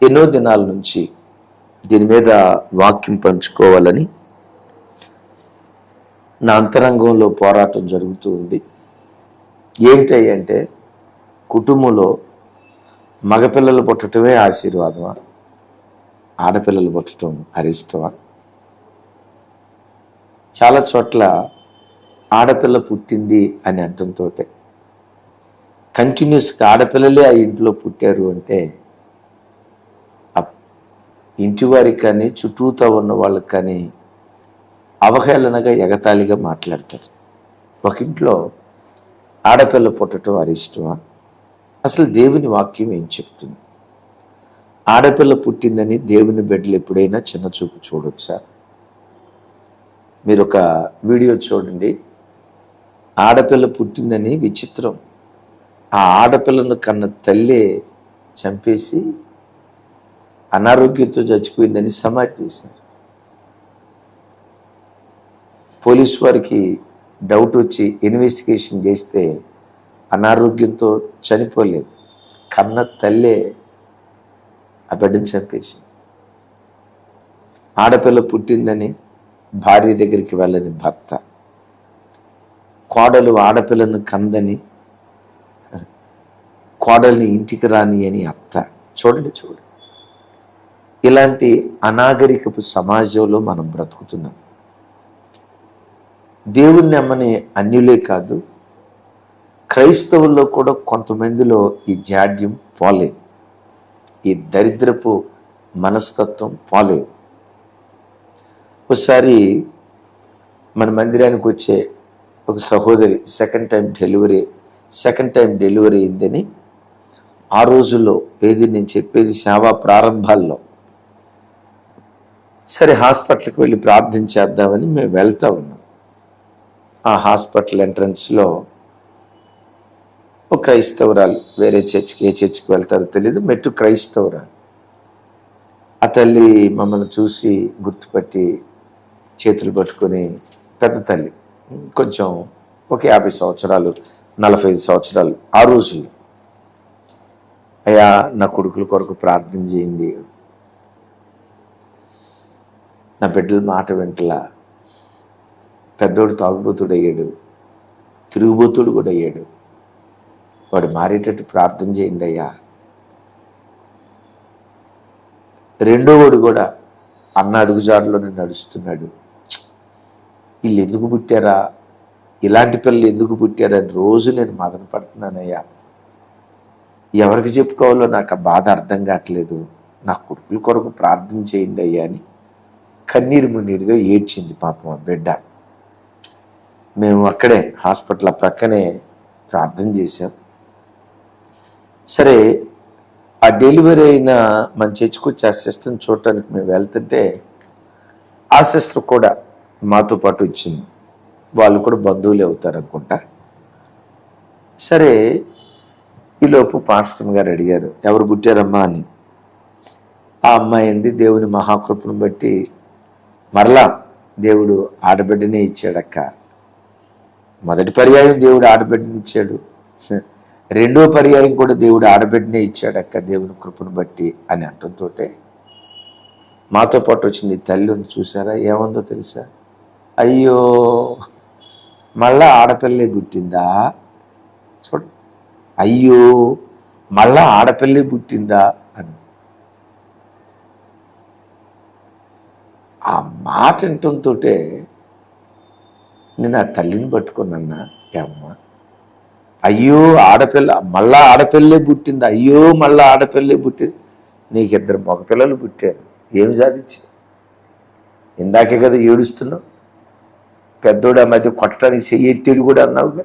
ఎన్నో దినాల నుంచి దీని మీద వాక్యం పంచుకోవాలని నా అంతరంగంలో పోరాటం జరుగుతూ ఉంది. ఏమిటాయి అంటే కుటుంబంలో మగపిల్లలు పుట్టడమే ఆశీర్వాదమా? ఆడపిల్లలు పుట్టడం అరిష్టమా? చాలా చోట్ల ఆడపిల్ల పుట్టింది అని అంటంతో కంటిన్యూస్గా ఆడపిల్లలే ఆ ఇంట్లో పుట్టారు అంటే ఇంటివారికి కానీ చుట్టూతో ఉన్న వాళ్ళకి కానీ అవహేళనగా ఎగతాళిగా మాట్లాడతారు. ఒక ఇంట్లో ఆడపిల్ల పుట్టడం అరిష్టమా అసలు దేవుని వాక్యం ఏం చెప్తుంది? ఆడపిల్ల పుట్టిందని దేవుని బిడ్డలు ఎప్పుడైనా చిన్న చూపు చూడొచ్చా? మీరు ఒక వీడియో చూడండి. ఆడపిల్ల పుట్టిందని విచిత్రం. ఆ ఆడపిల్లను కన్న తల్లే చంపేసి అనారోగ్యంతో చచ్చిపోయిందని సమాధి చేశారు. పోలీసు వారికి డౌట్ వచ్చి ఇన్వెస్టిగేషన్ చేస్తే అనారోగ్యంతో చనిపోలేదు. కన్న తల్లే ఆ బిడ్డను చంపేసింది ఆడపిల్ల పుట్టిందని భార్య దగ్గరికి వెళ్ళని భర్త. కోడలు ఆడపిల్లను కందని కోడల్ని ఇంటికి రాని అని అత్త. చూడండి చూడండి. ఇలాంటి అనాగరికపు సమాజంలో మనం బ్రతుకుతున్నాం. దేవుణ్ణి అమ్మని అన్యులే కాదు క్రైస్తవుల్లో కూడా కొంతమందిలో ఈ జాడ్యం పోలేదు. ఈ దరిద్రపు మనస్తత్వం పోలేదు. ఒకసారి మన మందిరానికి వచ్చే ఒక సహోదరి second time delivery second time delivery అయిందని ఆ రోజుల్లో ఏది నేను చెప్పేది సేవా ప్రారంభాల్లో సరే హాస్పిటల్కి వెళ్ళి ప్రార్థన చేద్దామని మేము వెళ్తా ఉన్నాం. ఆ హాస్పిటల్ ఎంట్రన్స్లో ఒక క్రైస్తవురాలు వేరే చర్చికి ఏ చర్చికి వెళ్తారో తెలియదు మెట్టు క్రైస్తవురాలు. ఆ తల్లి మమ్మల్ని చూసి గుర్తుపట్టి చేతులు పట్టుకొని పెద్ద తల్లి కొంచెం ఒక యాభై సంవత్సరాలు నలభై ఐదు సంవత్సరాలు ఆ రోజులు అయ్యా నా కొడుకుల కొరకు ప్రార్థన చేయండి. నా బిడ్డల మాట వెంటలా పెద్దోడు తాగుబోతుడు అయ్యాడు తిరుగుబోతుడు కూడా అయ్యాడు. వాడు మారేటట్టు ప్రార్థన చేయండి అయ్యా. రెండో వాడు కూడా అన్న అడుగుజాడులోనే నడుస్తున్నాడు. వీళ్ళు ఎందుకు పుట్టారా? ఇలాంటి పిల్లలు ఎందుకు పుట్టారని రోజు నేను మదన పడుతున్నానయ్యా. ఎవరికి చెప్పుకోవాలో నాకు ఆ బాధ అర్థం కావట్లేదు. నా కొడుకుల కొరకు ప్రార్థన చేయండి అయ్యా అని కన్నీరు మున్నీరుగా ఏడ్చింది పాపం ఆ బిడ్డ. మేము అక్కడే హాస్పిటల్ ప్రక్కనే ప్రార్థన చేశాం. సరే ఆ డెలివరీ అయిన మన చర్చకొచ్చి ఆ సిస్టర్ని చూడటానికి మేము వెళ్తుంటే ఆ సిస్టర్ కూడా మాతో పాటు వచ్చింది. వాళ్ళు కూడా బంధువులే అవుతారు అనుకుంటా సరే ఈలోపు పాస్టమ్ గారు అడిగారు ఎవరు పుట్టారమ్మా? అని. ఆ అమ్మాయి ఏంది దేవుని మహాకృపను బట్టి మరలా దేవుడు ఆడబిడ్డనే ఇచ్చాడక్క. మొదటి పర్యాయం దేవుడు ఆడబిడ్డని ఇచ్చాడు. రెండో పర్యాయం కూడా దేవుడు ఆడబిడ్డనే ఇచ్చాడక్క దేవుని కృపను బట్టి అని అంటంతో మాతో పాటు వచ్చింది ఈ తల్లి ఉంది చూసారా ఏముందో తెలుసా? అయ్యో మళ్ళా ఆడపిల్లే పుట్టిందా? చూడ. అయ్యో మళ్ళా ఆడపిల్లే పుట్టిందా అని ఆ మాట వింటంతో నేను ఆ తల్లిని పట్టుకున్నా అమ్మ అయ్యో ఆడపిల్ల మళ్ళా ఆడపిల్లే పుట్టింది. అయ్యో మళ్ళా ఆడపిల్లే పుట్టింది. నీకు ఇద్దరు మగపిల్లలు పుట్టారు. ఏం సాధించావు ఇందాకే కదా ఏడుస్తున్నావు. పెద్దోడు ఆ మధ్య కొట్టడానికి చెయ్యి కూడా అన్నావుగా?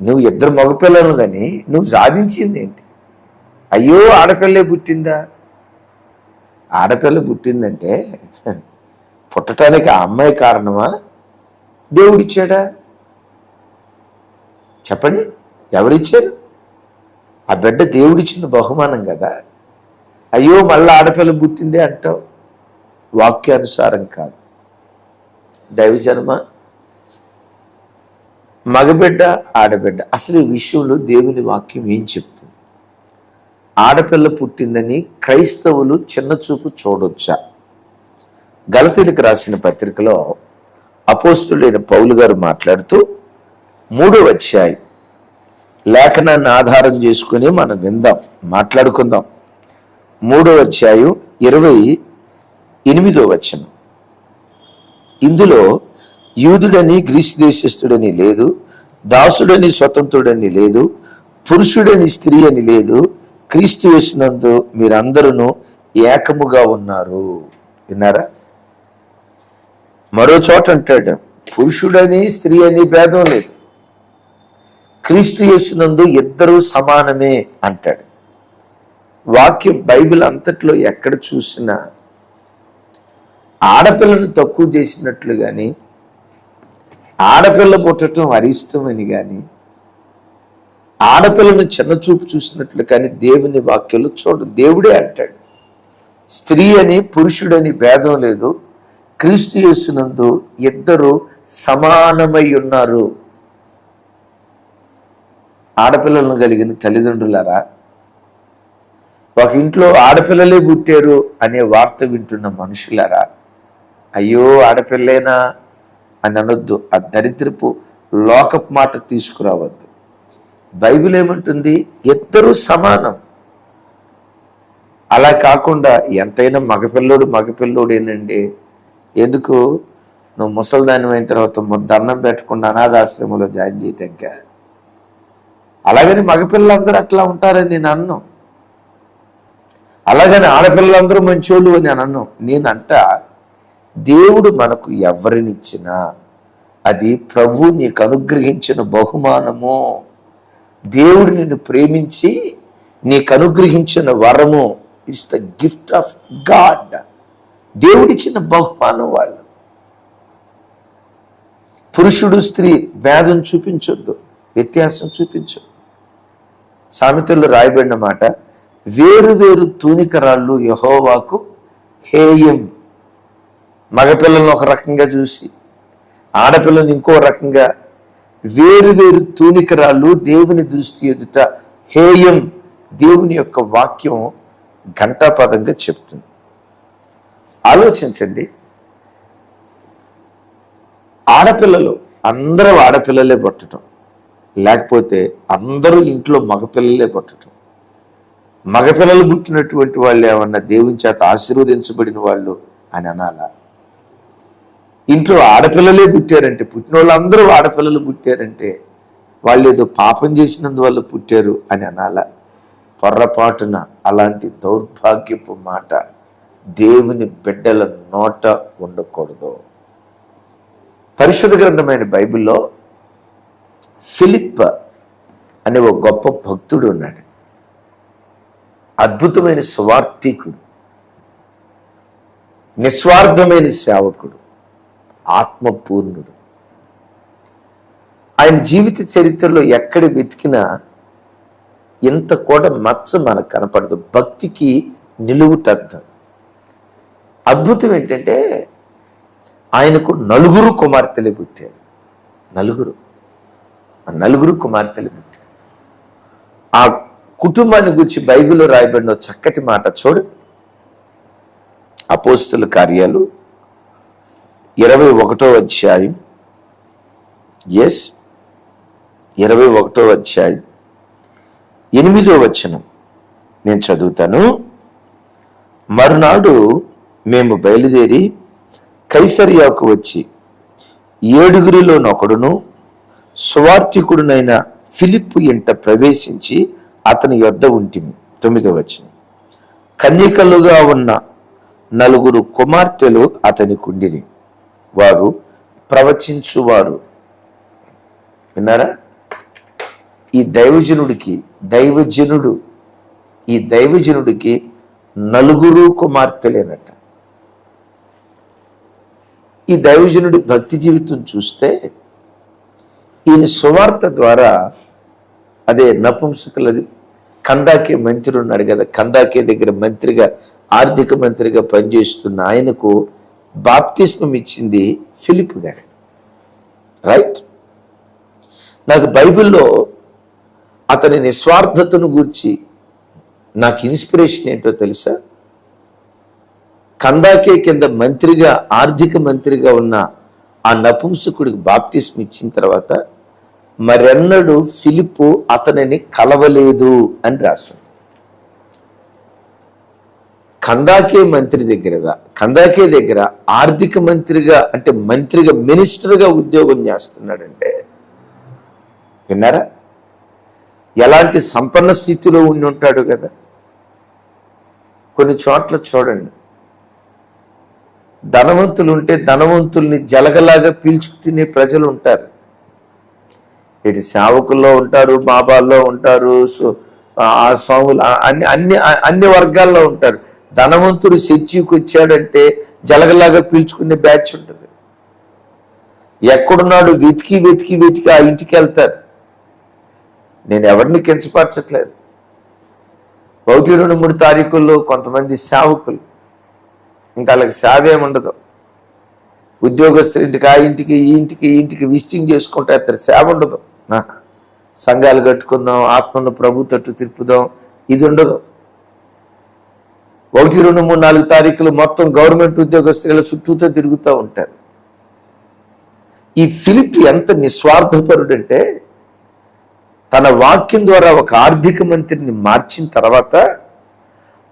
నువ్వు ఇద్దరు మగపిల్లలు కానీ నువ్వు సాధించింది ఏంటి? అయ్యో ఆడపిల్లే పుట్టిందా? ఆడపిల్ల పుట్టిందంటే పుట్టడానికి ఆ అమ్మాయి కారణమా దేవుడిచ్చాడా? చెప్పండి. ఎవరిచ్చారు? ఆ బిడ్డ దేవుడిచ్చిన బహుమానం కదా. అయ్యో మళ్ళీ ఆడపిల్ల పుట్టిందే అంటావు. వాక్యానుసారం కాదు. దైవజన్మ? మగబిడ్డ ఆడబిడ్డ. అసలు ఈ విషయంలో దేవుని వాక్యం ఏం చెప్తుంది? ఆడపిల్ల పుట్టిందని క్రైస్తవులు చిన్న చూపు చూడొచ్చా? గలతీలకు రాసిన పత్రికలో అపోస్తుడైన పౌలు గారు మాట్లాడుతూ మూడో అధ్యాయం. లేఖనాన్ని ఆధారం చేసుకుని మనం విందాం మాట్లాడుకుందాం. మూడో అధ్యాయం ఇరవై ఎనిమిదో వచనం. ఇందులో యూదుడని గ్రీసు దేశస్థుడని లేదు దాసుడని స్వతంత్రుడని లేదు పురుషుడని స్త్రీ అని లేదు క్రీస్తు యేసునందు మీరందరూ ఏకముగా ఉన్నారు. విన్నారా? మరో చోట అంటాడు పురుషుడని స్త్రీ అని భేదం లేదు. క్రీస్తు యేసునందు ఇద్దరూ సమానమే అంటాడు. వాక్యం బైబిల్ అంతట్లో ఎక్కడ చూసినా ఆడపిల్లను తక్కువ చేసినట్లు కానీ ఆడపిల్ల పుట్టడం అరిష్టమని కానీ ఆడపిల్లను చిన్న చూపు చూసినట్లు కానీ దేవుని వాక్యంలో చూడు దేవుడే అంటాడు. స్త్రీ అని పురుషుడని భేదం లేదు. క్రీస్తు యేసునందు ఇద్దరు సమానమై ఉన్నారు. ఆడపిల్లలను కలిగిన తల్లిదండ్రులారా ఒక ఇంట్లో ఆడపిల్లలే పుట్టారు అనే వార్త వింటున్న మనుషులారా అయ్యో ఆడపిల్లేనా అని అనొద్దు. ఆ దరిద్రపు లోకపు మాట తీసుకురావద్దు. బైబిల్ ఏమంటుంది? ఇద్దరు సమానం. అలా కాకుండా ఎంతైనా మగపిల్లోడు మగపిల్లోడేనండి. ఎందుకు? నువ్వు ముసలిదాని అయిన తర్వాత దండం పెట్టకుండా అనాథాశ్రమంలో జాయిన్ చేయటంక? అలాగని మగపిల్లలందరూ అట్లా ఉంటారని నేను అన్ను అలాగని ఆడపిల్లలందరూ మంచోళ్ళు అని నేను అన్ను నేనంట దేవుడు మనకు ఎవరినిచ్చినా అది ప్రభు నీకు అనుగ్రహించిన బహుమానము. దేవుడు నిన్ను ప్రేమించి నీకు అనుగ్రహించిన వరము it's the gift of God దేవుడిచ్చిన బహుమానం వాళ్ళు. పురుషుడు స్త్రీ భేదం చూపించొద్దు వ్యత్యాసం చూపించొద్దు. సామెతల్లో రాయబడిన మాట వేరు వేరు తూనికరాళ్ళు యహోవాకు హేయం. మగపిల్లలను ఒక రకంగా చూసి ఆడపిల్లలను ఇంకో రకంగా వేరు వేరు తూనికరాళ్ళు దేవుని దృష్టి ఎదుట హేయం దేవుని యొక్క వాక్యం ఘంటాపదంగా చెప్తుంది. ఆలోచించండి. ఆడపిల్లలు అందరూ ఆడపిల్లలే పట్టడం లేకపోతే అందరూ ఇంట్లో మగపిల్లలే పట్టడం మగపిల్లలు పుట్టినటువంటి వాళ్ళు ఏమన్నా దేవుని చేత ఆశీర్వదించబడిన వాళ్ళు అని అనాలా? ఇంట్లో ఆడపిల్లలే పుట్టారంటే పుట్టిన వాళ్ళందరూ ఆడపిల్లలు పుట్టారంటే వాళ్ళు ఏదో పాపం చేసినందువల్ల పుట్టారు అని అనాల. పొర్రపాటున అలాంటి దౌర్భాగ్యపు మాట దేవుని బిడ్డల నోట ఉండకూడదు. పరిశుద్ధ గ్రంథమైన బైబిల్లో ఫిలిప్ అనే ఒక గొప్ప భక్తుడు ఉన్నాడు. అద్భుతమైన స్వార్థికుడు. నిస్వార్థమైన సేవకుడు. ఆత్మపూర్ణుడు. ఆయన జీవిత చరిత్రలో ఎక్కడ వెతికినా ఇంత కూడా మచ్చ మనకు కనపడదు. భక్తికి నిలువుటర్థం అద్భుతం ఏంటంటే ఆయనకు నలుగురు కుమార్తెలు పుట్టారు. నలుగురు. నలుగురు కుమార్తెలు పుట్టారు. ఆ కుటుంబాన్ని గురించి బైబిల్లో రాయబడిన చక్కటి మాట చూడు. అపోస్తుల కార్యాలు ఇరవై ఒకటో అధ్యాయం. ఎస్ ఇరవై ఒకటో అధ్యాయం. ఎనిమిదో వచనం. నేను చదువుతాను. మరునాడు మేము బయలుదేరి కైసరియాకు వచ్చి ఏడుగురిలోనొకడును సువార్థికుడునైన ఫిలిప్పు ఇంట ప్రవేశించి అతని యొద్ద ఉంటిమి. తొమ్మిదో వచనం. కన్యకలుగా ఉన్న నలుగురు కుమార్తెలు అతని కుండిని. వారు ప్రవచించువారు. విన్నారా? ఈ దైవజనుడికి దైవజనుడు ఈ దైవజనుడికి నలుగురు కుమార్తెలేనట. ఈ దైవజనుడి భక్తి జీవితం చూస్తే ఈయన సువార్త ద్వారా అదే నపుంసకులది కందాకే మంత్రి ఉన్నాడు కదా కందాకే దగ్గర మంత్రిగా ఆర్థిక మంత్రిగా పనిచేస్తున్న ఆయనకు బాప్తిస్మం ఇచ్చింది ఫిలిప్ గారు. రైట్? నాకు బైబిల్లో అతని నిస్వార్థతను గూర్చి నాకు ఇన్స్పిరేషన్ ఏంటో తెలుసా? కందాకే కింద మంత్రిగా ఆర్థిక మంత్రిగా ఉన్న ఆ నపుంసకుడికి బాప్తిస్మ ఇచ్చిన తర్వాత మరెన్నడూ ఫిలిప్పు అతనిని కలవలేదు అని రాశాడు. కందాకే మంత్రి దగ్గరగా కందాకే దగ్గర ఆర్థిక మంత్రిగా అంటే మంత్రిగా మినిస్టర్గా ఉద్యోగం చేస్తున్నాడంటే విన్నారా? ఎలాంటి సంపన్న స్థితిలో ఉండి ఉంటాడు కదా? కొన్ని చోట్ల చూడండి. ధనవంతులు ఉంటే ధనవంతుల్ని జలగలాగా పీల్చుకు తినే ప్రజలు ఉంటారు. ఇటు సేవకుల్లో ఉంటారు బాబాల్లో ఉంటారు ఆ స్వాములు అన్ని అన్ని అన్ని వర్గాల్లో ఉంటారు. ధనవంతుడు చర్చికి వచ్చాడంటే జలగలాగా పీల్చుకునే బ్యాచ్ ఉంటుంది. ఎక్కడున్నాడు? వెతికి వెతికి వెతికి ఆ ఇంటికి వెళ్తారు. నేను ఎవరిని కించపరచట్లేదు. ఒకటి రెండు మూడు తారీఖుల్లో కొంతమంది సేవకులు. ఇంకా వాళ్ళకి సేవ ఏముండదు ఉద్యోగస్తులు ఉద్యోగస్తుల ఇంటికి ఆ ఇంటికి ఈ ఇంటికి ఈ ఇంటికి విజిటింగ్ చేసుకుంటే అతని సేవ ఉండదు. సంఘాలు కట్టుకుందాం ఆత్మను ప్రభు తట్టు తిప్పుదాం ఇది ఉండదు. ఒకటి రెండు మూడు నాలుగు తారీఖులు మొత్తం గవర్నమెంట్ ఉద్యోగస్తుల చుట్టూతో తిరుగుతూ ఉంటారు. ఈ ఫిలిప్ ఎంత నిస్వార్థపరుడంటే తన వాక్యం ద్వారా ఒక ఆర్థిక మంత్రిని మార్చిన తర్వాత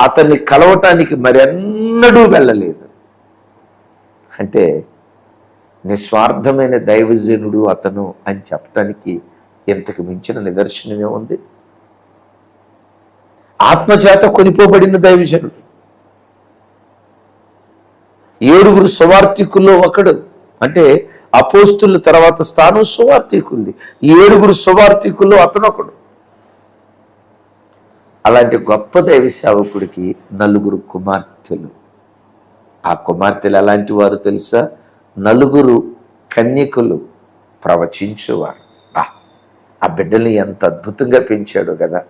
అతన్ని కలవటానికి మరెన్నడూ వెళ్ళలేదు. అంటే నిస్వార్థమైన దైవజనుడు అతను అని చెప్పటానికి ఇంతకు మించిన నిదర్శనమే ఉంది. ఆత్మచేత కొనిపోబడిన దైవజనుడు. ఏడుగురు సువార్థికుల్లో ఒకడు. అంటే అపోస్తుల తర్వాత స్థానం సువార్థికులది ఏడుగురు సువార్థికుల్లో అతను ఒకడు అలాంటి గొప్ప దైవ సేవకుడికి నలుగురు కుమార్తెలు. ఆ కుమార్తెలు ఎలాంటి వారు తెలుసా? నలుగురు కన్యకులు ప్రవచించువారు. ఆ, ఆ బిడ్డల్ని ఎంత అద్భుతంగా పెంచాడు కదా.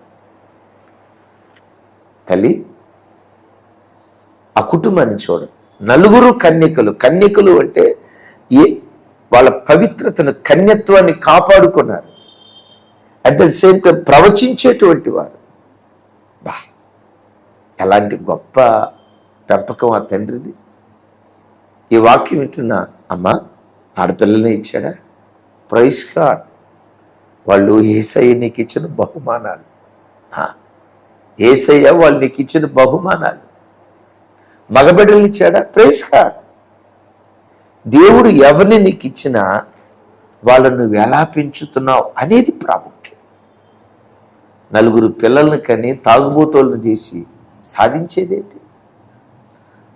తల్లి ఆ కుటుంబాన్ని చూడండి. నలుగురు కన్యకలు. కన్యకలు అంటే ఏ? వాళ్ళ పవిత్రతను కన్యత్వాన్ని కాపాడుకున్నారు. అట్ ద సేమ్ టైం ప్రవచించేటువంటి వారు. బా! ఎలాంటి గొప్ప పెంపకం ఆ తండ్రిది. ఈ వాక్యం వింటున్నా అమ్మ ఆడపిల్లల్ని ఇచ్చాడా? ప్రైస్ కార్డ్ వాళ్ళు ఏసయ్య నీకు ఇచ్చిన బహుమానాలు. ఆ, ఏసయ్య వాళ్ళు నీకు ఇచ్చిన బహుమానాలు. మగబిడ్డల్ని ఇచ్చాడా? ప్రైస్ కార్డ్ దేవుడు ఎవరిని నీకు ఇచ్చినా వాళ్ళను నువ్వు ఎలా పెంచుతున్నావు అనేది ప్రాముఖ్యం. నలుగురు పిల్లల్ని కని తాగుబోతోళ్ళను చేసి సాధించేదేంటి?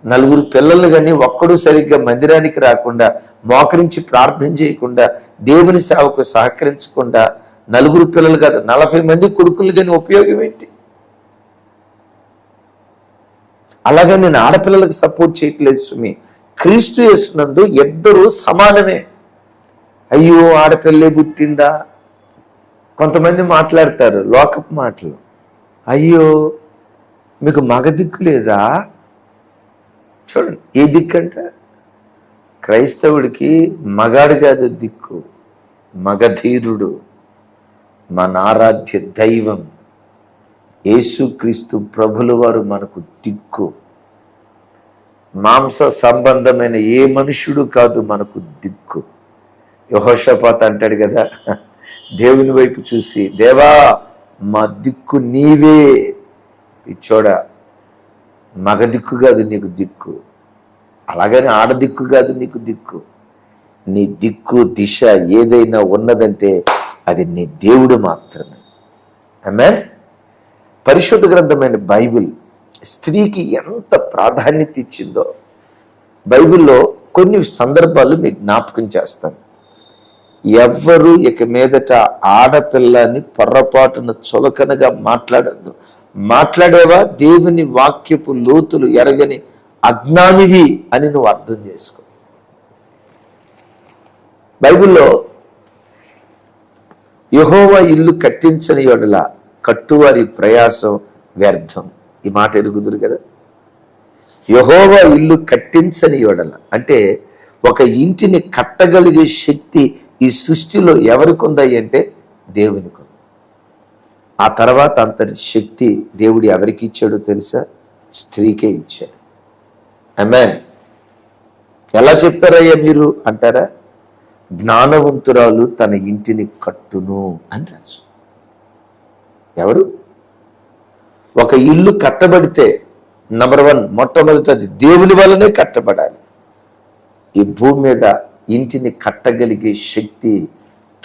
నలుగురు పిల్లల్ని కానీ ఒక్కడు సరిగ్గా మందిరానికి రాకుండా మోకరించి ప్రార్థన చేయకుండా దేవుని సేవకు సహకరించకుండా నలుగురు పిల్లలు కాదు నలభై మంది కొడుకులు కానీ ఉపయోగం ఏంటి? అలాగే నేను ఆడపిల్లలకు సపోర్ట్ చేయట్లేదు సుమి క్రీస్తు చేస్తున్నందు ఇద్దరు సమానమే. అయ్యో ఆడపిల్లే పుట్టిందా? కొంతమంది మాట్లాడతారు లోకపు మాటలు. అయ్యో మీకు మగ దిక్కు లేదా? చూడండి ఏ దిక్కు అంట? క్రైస్తవుడికి మగాడు కాదు దిక్కు మగధీరుడు మన ఆరాధ్య దైవం. యేసుక్రీస్తు ప్రభుల వారు మనకు దిక్కు. మాంస సంబంధమైన ఏ మనుషుడు కాదు మనకు దిక్కు. యహోషపాత అంటాడు కదా దేవుని వైపు చూసి దేవా మా దిక్కు నీవే. ఇచ్చోడా మగ దిక్కు కాదు నీకు దిక్కు. అలాగని ఆడ దిక్కు కాదు నీకు దిక్కు. నీ దిక్కు దిశ ఏదైనా ఉన్నదంటే అది నీ దేవుడు మాత్రమే. ఆమె పరిశుద్ధ గ్రంథమైన బైబిల్ స్త్రీకి ఎంత ప్రాధాన్యత ఇచ్చిందో బైబిల్లో కొన్ని సందర్భాలు మీకు జ్ఞాపకం చేస్తాను. ఎవ్వరు ఇక మీదట ఆడపిల్లని పొర్రపాటున చులకనగా మాట్లాడద్దు. మాట్లాడేవా? దేవుని వాక్యపు లోతులు ఎరగని అజ్ఞానివి అని నువ్వు అర్థం చేసుకో. బైబిల్లో యహోవా ఇల్లు కట్టించని యొడల కట్టువారి ప్రయాసం వ్యర్థం. ఈ మాట ఎరుగుదురు కదా? యహోవా ఇల్లు కట్టించని యొడల. అంటే ఒక ఇంటిని కట్టగలిగే శక్తి ఈ సృష్టిలో ఎవరికి ఉందాయి అంటే దేవునికి ఆ తర్వాత అంతటి శక్తి దేవుడు ఎవరికి ఇచ్చాడో తెలుసా? స్త్రీకే ఇచ్చాడు. అమెన్ ఎలా చెప్తారయ్యా మీరు? అంటారా? జ్ఞానవంతురాలు తన ఇంటిని కట్టును అని రాసు. ఎవరు? ఒక ఇల్లు కట్టబడితే నంబర్ వన్ మొట్టమొదటి అది దేవుని వల్లనే కట్టబడాలి. ఈ భూమి మీద ఇంటిని కట్టగలిగే శక్తి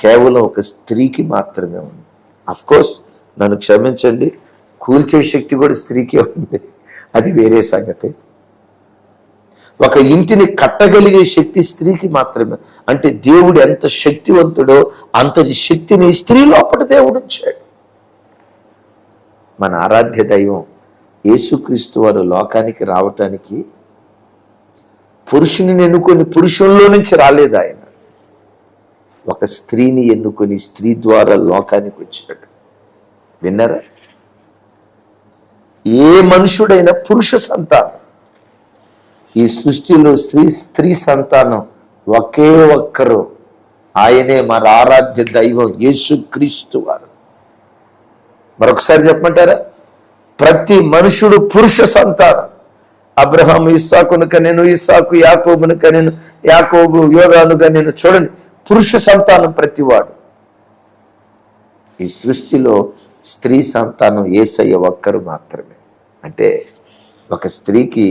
కేవలం ఒక స్త్రీకి మాత్రమే ఉంది. అఫ్కోర్స్ నన్ను క్షమించండి కూల్చే శక్తి కూడా స్త్రీకే ఉంది. అది వేరే సంగతి. ఒక ఇంటిని కట్టగలిగే శక్తి స్త్రీకి మాత్రమే. అంటే దేవుడు ఎంత శక్తివంతుడో అంతటి శక్తిని స్త్రీ లోపల దేవుడు ఉంచాడు. మన ఆరాధ్య దైవం యేసుక్రీస్తు వారు లోకానికి రావటానికి పురుషుని ఎన్నుకొని పురుషుల్లో నుంచి రాలేదు ఆయన. ఒక స్త్రీని ఎన్నుకొని స్త్రీ ద్వారా లోకానికి వచ్చాడు విన్నారా? ఏ మనుషుడైనా పురుష సంతానం. ఈ సృష్టిలో స్త్రీ స్త్రీ సంతానం ఒకే ఒక్కరు. ఆయనే మన ఆరాధ్య దైవం యేసుక్రీస్తు వారు. మరొకసారి చెప్పమంటారా? ప్రతి మనుషుడు పురుష సంతానం. అబ్రహాం ఇస్సాకును కనెను ఇస్సాకు యాకోబును కనెను యాకోబు యోధాను కనెను చూడండి పురుష సంతానం ప్రతివాడు. ఈ సృష్టిలో స్త్రీ సంతానం ఏసయ్య ఒక్కరు మాత్రమే. అంటే ఒక స్త్రీకి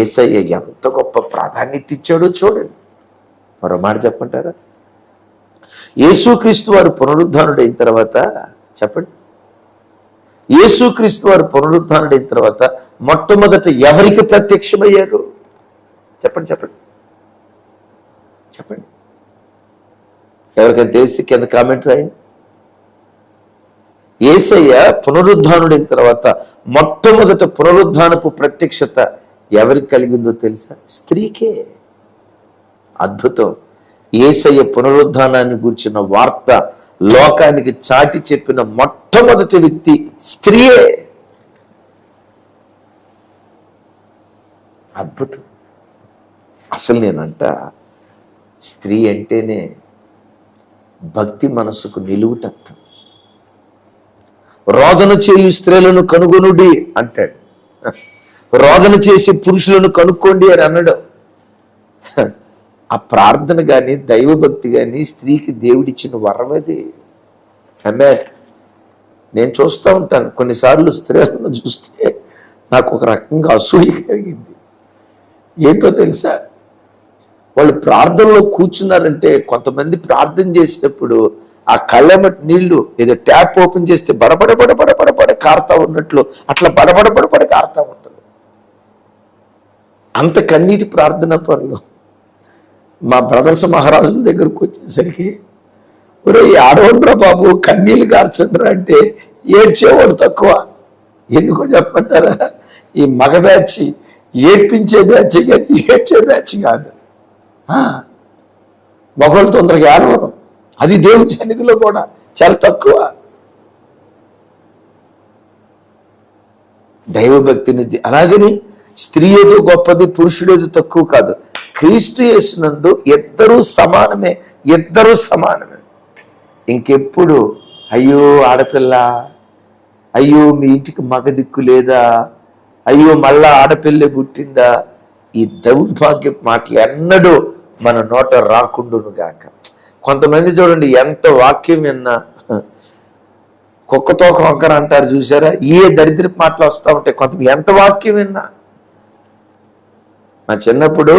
ఏసయ్య ఎంత గొప్ప ప్రాధాన్యత ఇచ్చాడో చూడండి. మరో మాట చెప్పంటారా యేసుక్రీస్తు వారు పునరుద్ధానుడైన తర్వాత చెప్పండి. యేసుక్రీస్తు వారు పునరుద్ధానుడైన తర్వాత మొట్టమొదట ఎవరికి ప్రత్యక్షమయ్యారు? చెప్పండి చెప్పండి. చెప్పండి. ఎవరికైనా తెలిసి కింద కామెంట్ రాయండి. ఏసయ్య పునరుద్ధానుడైన తర్వాత మొట్టమొదట పునరుద్ధానపు ప్రత్యక్షత ఎవరికి కలిగిందో తెలుసా? స్త్రీకే. అద్భుతం. ఏసయ్య పునరుద్ధానాన్ని గురించిన వార్త లోకానికి చాటి చెప్పిన మొట్టమొదటి వ్యక్తి స్త్రీయే. అద్భుతం. అసలు నేనంట స్త్రీ అంటేనే భక్తి మనసుకు నిలువుటత్వం. రోదన చేయు స్త్రీలను కనుగొనుడి అంటాడు. రోదన చేసి పురుషులను కనుక్కోండి అని అన్నాడు. ఆ ప్రార్థన కానీ దైవభక్తి కానీ స్త్రీకి దేవుడిచ్చిన వరం అది. అమ్మే నేను చూస్తూ ఉంటాను. కొన్నిసార్లు స్త్రీలను చూస్తే నాకు ఒక రకంగా అసూయ కలిగింది. ఏంటో తెలుసా? వాళ్ళు ప్రార్థనలో కూర్చున్నారంటే కొంతమంది ప్రార్థన చేసేటప్పుడు ఆ కళ్ళెమటి నీళ్ళు ఏదో ట్యాప్ ఓపెన్ చేస్తే బడబడ బడబడ బడబడ కారుతా ఉన్నట్లు అట్లా బడబడ బడబడ కారుతా ఉంటుంది. అంత కన్నీటి ప్రార్థన పనులు. మా బ్రదర్స్ మహారాజుల దగ్గరకు వచ్చేసరికి ఒరే ఆడవండ్రా బాబు కన్నీళ్ళు కార్చండ్రా అంటే ఏడ్చేవాడు తక్కువ? ఎందుకో చెప్పంటారా ఈ మగ బ్యాచ్ ఏడ్పించే బ్యాచ్ కానీ ఏడ్చే బ్యాచ్ కాదు. ఆ, మగవాళ్ళు తొందరగా ఆడవరు అది దేవుని సన్నిధిలో కూడా చాలా తక్కువ. దైవభక్తిని అలాగని స్త్రీ ఏదో గొప్పది పురుషుడేదో తక్కువ కాదు. క్రీస్తు యేసునందు ఇద్దరూ సమానమే ఇద్దరూ సమానమే. ఇంకెప్పుడు అయ్యో ఆడపిల్ల అయ్యో మీ ఇంటికి మగ దిక్కు లేదా అయ్యో మళ్ళా ఆడపిల్లే పుట్టిందా? ఈ దౌర్భాగ్య మాటలు ఎన్నడూ మన నోట రాకుండును గాక. కొంతమంది చూడండి ఎంత వాక్యం విన్నా. కుక్కతో కొంకర అంటారు చూసారా? ఏ దరిద్ర మాటలు వస్తూ ఉంటాయి. కొంత ఎంత వాక్యం విన్నా. మా చిన్నప్పుడు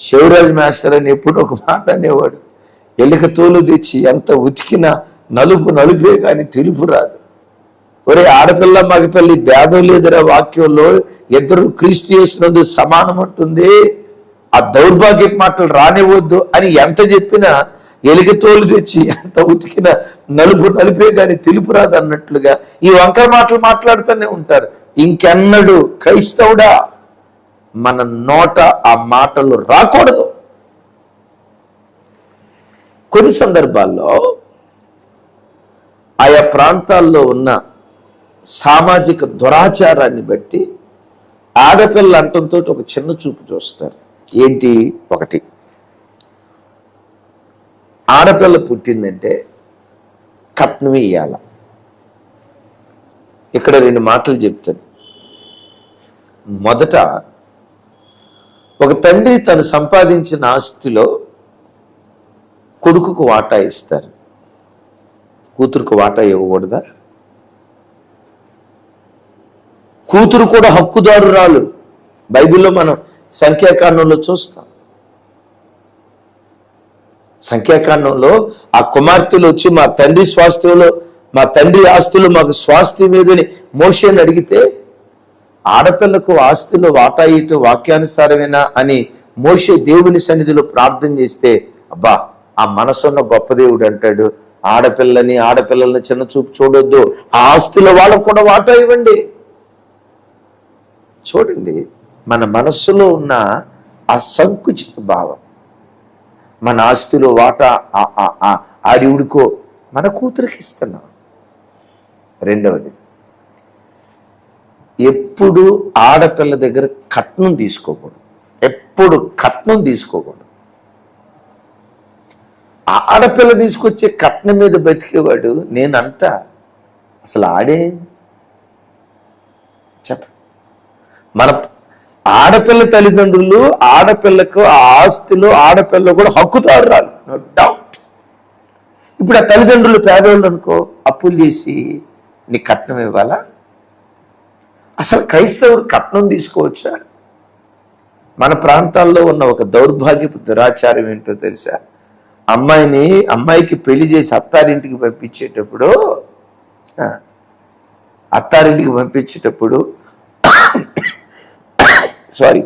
శివరాజ్ మాస్టర్ అని ఎప్పుడు ఒక మాట అనేవాడు. ఎలుక తోలు తెచ్చి ఎంత ఉతికినా నలుపు నలుపే కానీ తెలుపు రాదు. ఒరే ఆడపిల్ల మగపల్లి భేదం లేదురా వాక్యంలో. ఇద్దరు క్రీస్తు చేసినందు సమానం ఉంటుంది ఆ దౌర్భాగ్యపు మాటలు రానివ్వద్దు అని ఎంత చెప్పినా ఎలిక తోలు తెచ్చి ఎంత ఉతికిన నలుపు నలిపే కానీ తెలుపు రాదు అన్నట్లుగా ఈ వంకర మాటలు మాట్లాడుతూనే ఉంటారు. ఇంకెన్నడు క్రైస్తవుడా మన నోట ఆ మాటలు రాకూడదు. కొన్ని సందర్భాల్లో ఆయా ప్రాంతాల్లో ఉన్న సామాజిక దురాచారాన్ని బట్టి ఆడపిల్ల అంటంతో ఒక చిన్న చూపు చూస్తారు. ఏంటి? ఒకటి. ఆడపిల్ల పుట్టిందంటే కట్నం ఇయ్యాల. ఇక్కడ రెండు మాటలు చెప్తాను. మొదట ఒక తండ్రి తను సంపాదించిన ఆస్తిలో కొడుకుకు వాటా ఇస్తారు. కూతురుకు వాటా ఇవ్వకూడదా? కూతురు కూడా హక్కుదారురాలు. బైబిల్లో మనం సంఖ్యాకాండంలో చూస్తాం. సంఖ్యాకాండంలో ఆ కుమార్తెలు వచ్చి మా తండ్రి స్వాస్థ్యంలో మా తండ్రి ఆస్తులు మాకు స్వాస్థ్యం మీదని మోషన్ అడిగితే ఆడపిల్లకు ఆస్తిలో వాటా ఇటు వాక్యానుసారమేనా అని మోషే దేవుని సన్నిధిలో ప్రార్థన చేస్తే అబ్బా ఆ మనసున్న గొప్ప దేవుడు అంటాడు. ఆడపిల్లని ఆడపిల్లల్ని చిన్న చూపు చూడొద్దు. ఆ ఆస్తుల వాళ్ళకు కూడా వాటా ఇవ్వండి. చూడండి మన మనస్సులో ఉన్న ఆ సంకుచిత భావం మన ఆస్తిలో వాటా ఆ- ఆ- ఆ- ఆడివుడికో మన కూతురికి ఇస్తున్నాం. రెండవది ఎప్పుడు ఆడపిల్ల దగ్గర కట్నం తీసుకోకూడదు. ఎప్పుడు కట్నం తీసుకోకూడదు. ఆ ఆడపిల్ల తీసుకొచ్చే కట్నం మీద బతికేవాడు నేనంట అసలు ఆడే? చెప్ప. మన ఆడపిల్ల తల్లిదండ్రులు ఆడపిల్లకు ఆ ఆస్తిలో ఆడపిల్ల కూడా హక్కుదారురాలు నో డౌట్ ఇప్పుడు ఆ తల్లిదండ్రులు పేదవాళ్ళు అనుకో అప్పులు చేసి నీ కట్నం ఇవ్వాలా? అసలు క్రైస్తవుడు కట్నం తీసుకోవచ్చా? మన ప్రాంతాల్లో ఉన్న ఒక దౌర్భాగ్యపు దురాచారం ఏంటో తెలుసా? అమ్మాయిని అమ్మాయికి పెళ్ళి చేసి అత్తారింటికి పంపించేటప్పుడు అత్తారింటికి పంపించేటప్పుడు సారీ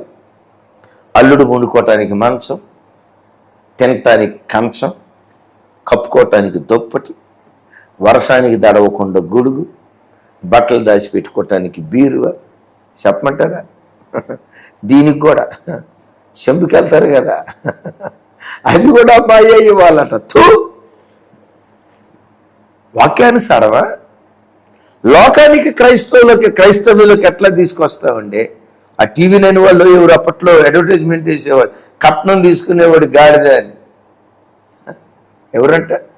అల్లుడు వండుకోవటానికి మంచం తినటానికి కంచం కప్పుకోవటానికి దుప్పటి వర్షానికి దడవకుండా గొడుగు బట్టలు దాచి పెట్టుకోవటానికి బీరువా? చెప్పమంటారా? దీనికి కూడా. చెంపుకెళ్తారు కదా. అది కూడా అమ్మాయి ఇవ్వాలట. తూ వాక్యానుసారమా? లోకానికి క్రైస్తవులకి క్రైస్తవులకు ఎట్లా తీసుకొస్తామండి? ఆ టీవీ లేని వాళ్ళు ఎవరు అప్పట్లో అడ్వర్టైజ్మెంట్ చేసేవాడు కట్నం తీసుకునేవాడు గాడిద అని. ఎవరంటారు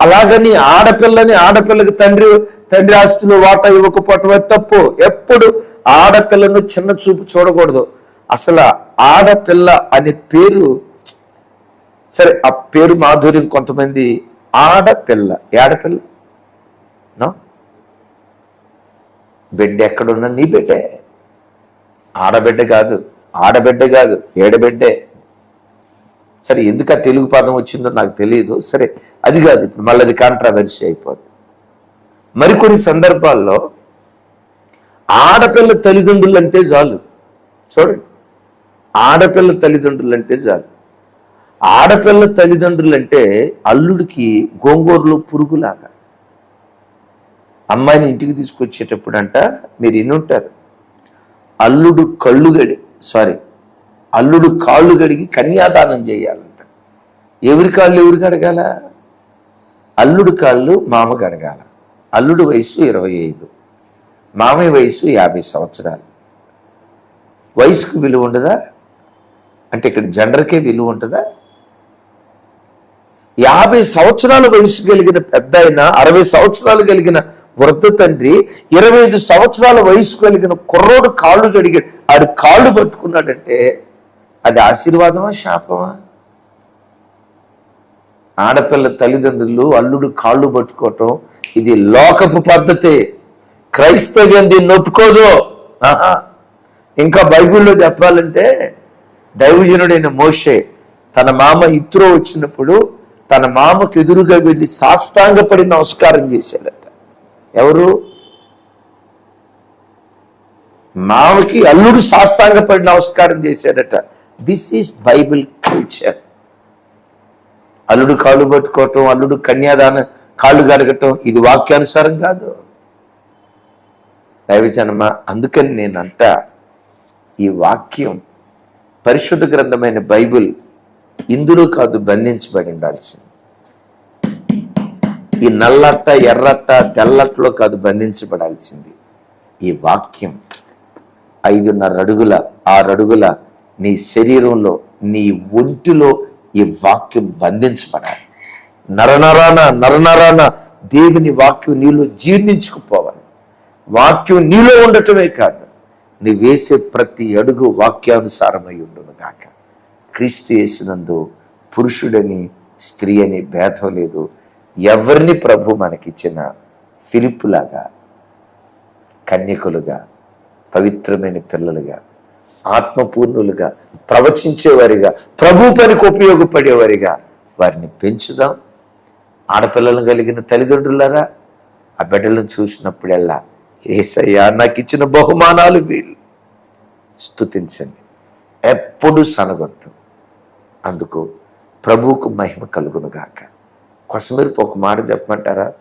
అలాగని ఆడపిల్లని ఆడపిల్లకి తండ్రి తండ్రి ఆస్తులు వాటా ఇవ్వకపోవటం తప్పు. ఎప్పుడు ఆడపిల్లను చిన్న చూపు చూడకూడదు. అసలు ఆడపిల్ల అనే పేరు సరే ఆ పేరు మాధుర్యం కొంతమంది. ఆడపిల్ల ఏడపిల్ల? ఆడపిల్ల బిడ్డ ఎక్కడున్నా నీ బిడ్డే. ఆడబిడ్డ కాదు ఆడబిడ్డ కాదు ఏడబిడ్డే. సరే ఎందుకు ఆ తెలుగు పదం వచ్చిందో నాకు తెలియదు సరే అది కాదు ఇప్పుడు మళ్ళీ అది కాంట్రావర్సీ అయిపోద్ది. మరికొన్ని సందర్భాల్లో ఆడపిల్ల తల్లిదండ్రులు అంటే చాలు. చూడండి ఆడపిల్ల తల్లిదండ్రులు అంటే చాలు. ఆడపిల్ల తల్లిదండ్రులు అంటే అల్లుడికి గోంగూరలో పురుగులాగా. అమ్మాయిని ఇంటికి తీసుకొచ్చేటప్పుడు అంట మీరు ఇన్నుంటారు అల్లుడు కళ్ళు గడి సారీ అల్లుడు కాళ్ళు కడిగి కన్యాదానం చేయాలంట. ఎవరి కాళ్ళు ఎవరికి అడగాల? అల్లుడు కాళ్ళు మామకి అడగాల. అల్లుడు వయసు ఇరవై ఐదు. మామయ్య వయసు యాభై సంవత్సరాలు. వయసుకు విలువ ఉండదా? అంటే ఇక్కడ జెండర్కే విలువ ఉంటుందా? యాభై సంవత్సరాల వయసు కలిగిన పెద్ద అయిన అరవై సంవత్సరాలు కలిగిన వృద్ధ తండ్రి ఇరవై ఐదు సంవత్సరాల వయసు కలిగిన కుర్రోడు కాళ్ళు కడిగాడు ఆడు కాళ్ళు పట్టుకున్నాడంటే అది ఆశీర్వాదమా శాపమా? ఆడపిల్ల తల్లిదండ్రులు అల్లుడు కాళ్ళు పట్టుకోవటం ఇది లోకపు పద్ధతి. క్రైస్తవ్యం దీన్ని ఒప్పుకోదు. ఇంకా బైబిల్లో చెప్పాలంటే దైవజనుడైన మోషే తన మామ ఇత్రో వచ్చినప్పుడు తన మామకు ఎదురుగా వెళ్ళి సాష్టాంగపడి నమస్కారం చేశాడట. ఎవరు? మామకి అల్లుడు సాష్టాంగపడి నమస్కారం చేశాడట. దిస్ ఈస్ బైబిల్ కల్చర్ అల్లుడు కాళ్ళు పట్టుకోవటం అల్లుడు కన్యాదానం కాళ్ళు గడగటం ఇది వాక్యానుసారం కాదు. దైవజనమ అందుకని నేనంట ఈ వాక్యం పరిశుద్ధ గ్రంథమైన బైబిల్ ఇందులో కాదు బంధించబడి ఉండాల్సింది. ఈ నల్లట్ట ఎర్రట్ట తెల్లట్లో కాదు బంధించబడాల్సింది. ఈ వాక్యం ఐదున్నర అడుగుల ఆరు అడుగుల నీ శరీరంలో నీ ఒంటిలో ఈ వాక్యం బంధించబడాలి. నరనరాన నరనరాన దేవుని వాక్యం నీలో జీర్ణించుకుపోవాలి. వాక్యం నీలో ఉండటమే కాదు నీ వేసే ప్రతి అడుగు వాక్యానుసారమై ఉండును గాక. క్రీస్తు వేసినందు పురుషుడని స్త్రీ అని భేదం లేదు. ఎవరిని ప్రభు మనకిచ్చిన ఫిలిప్పులాగా కన్యకులుగా పవిత్రమైన పిల్లలుగా ఆత్మపూర్ణులుగా ప్రవచించేవారిగా ప్రభు పనికి ఉపయోగపడేవారిగా వారిని పెంచుదాం. ఆడపిల్లలను కలిగిన తల్లిదండ్రులారా ఆ బిడ్డలను చూసినప్పుడల్లా ఏసయ్యా నాకు ఇచ్చిన బహుమానాలు వీళ్ళు. స్తుతించండి. ఎప్పుడు సనగొద్దు అందుకు ప్రభువుకు మహిమ కలుగును గాక. కొసమెరుపు ఒక మాట చెప్పమంటారా?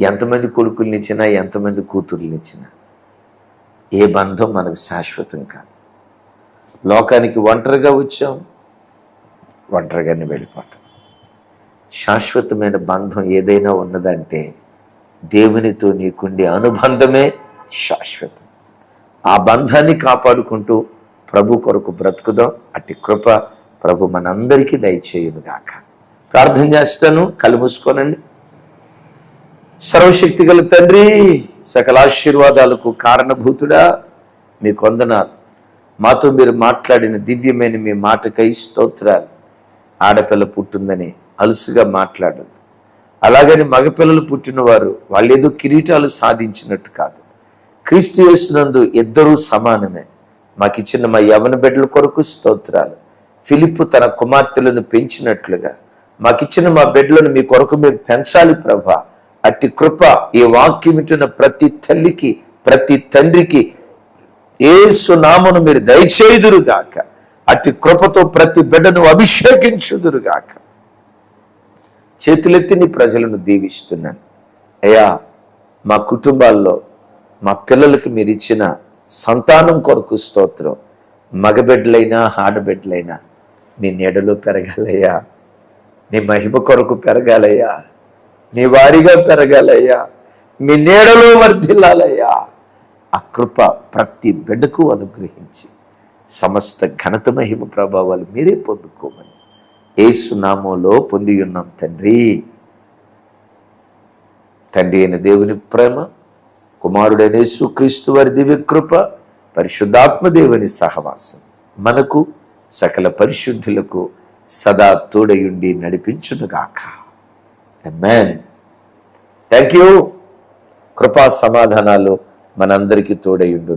ఎంతమంది కొడుకుల్నిచ్చినా ఎంతమంది కూతుర్నిచ్చినా ఏ బంధం మనకు శాశ్వతం కాదు. లోకానికి ఒంటరిగా వచ్చాం ఒంటరిగానే వెళ్ళిపోతాం. శాశ్వతమైన బంధం ఏదైనా ఉన్నదంటే దేవునితో నీకుండే అనుబంధమే శాశ్వతం. ఆ బంధాన్ని కాపాడుకుంటూ ప్రభు కొరకు బ్రతుకుదాం. అట్టి కృప ప్రభు మనందరికీ దయచేయునుగాక. ప్రార్థన చేస్తాను. కలుమూసుకోనండి సర్వశక్తి గల తండ్రి సకల ఆశీర్వాదాలకు కారణభూతుడా మీ కొందనాలు. మాతో మీరు మాట్లాడిన దివ్యమైన మీ మాటకై స్తోత్రాలు. ఆడపిల్ల పుట్టిందని అలుసుగా మాట్లాడదు అలాగని మగపిల్లలు పుట్టినవారు వాళ్ళు ఏదో కిరీటాలు సాధించినట్టు కాదు. క్రీస్తు చేసినందు ఇద్దరూ సమానమే. మాకిచ్చిన మా యవన బిడ్డల కొరకు స్తోత్రాలు. ఫిలిప్పు తన కుమార్తెలను పెంచినట్లుగా మాకిచ్చిన మా బిడ్డలను మీ కొరకు మీరు పెంచాలి ప్రభా. అట్టి కృప ఈ వాక్యం వింటున్న ప్రతి తల్లికి ప్రతి తండ్రికి ఏసు నామను మీరు దయచేయుదురుగాక. అట్టి కృపతో ప్రతి బిడ్డను అభిషేకించుదురుగాక. చేతులెత్తి నీ ప్రజలను దీవిస్తున్నాను. అయ్యా మా కుటుంబాల్లో మా పిల్లలకి మీరు ఇచ్చిన సంతానం కొరకు స్తోత్రం. మగబిడ్డలైనా ఆడబిడ్డలైనా మీ నీడలో పెరగాలయ్యా. నీ మహిమ కొరకు పెరగాలయ్యా. నీ వారిగా పెరగాలయ్యా. మీ నీడలో వర్ధిల్లాలయ్యా. ఆ కృప ప్రతి బిడ్డకు అనుగ్రహించి సమస్త ఘనత మహిమ ప్రభావాలు మీరే పొందుకోమని ఏసు నామంలో పొంది ఉన్నాం తండ్రి. తండ్రి అయిన దేవుని ప్రేమ కుమారుడైన యేసుక్రీస్తు వారి దివ్య కృప పరిశుద్ధాత్మ దేవుని సహవాసం మనకు సకల పరిశుద్ధులకు సదా తోడయుండి నడిపించునుగాక. మ్యాన్ థ్యాంక్ యూ కృపా సమాధానాలు మనందరికీ తోడయుండు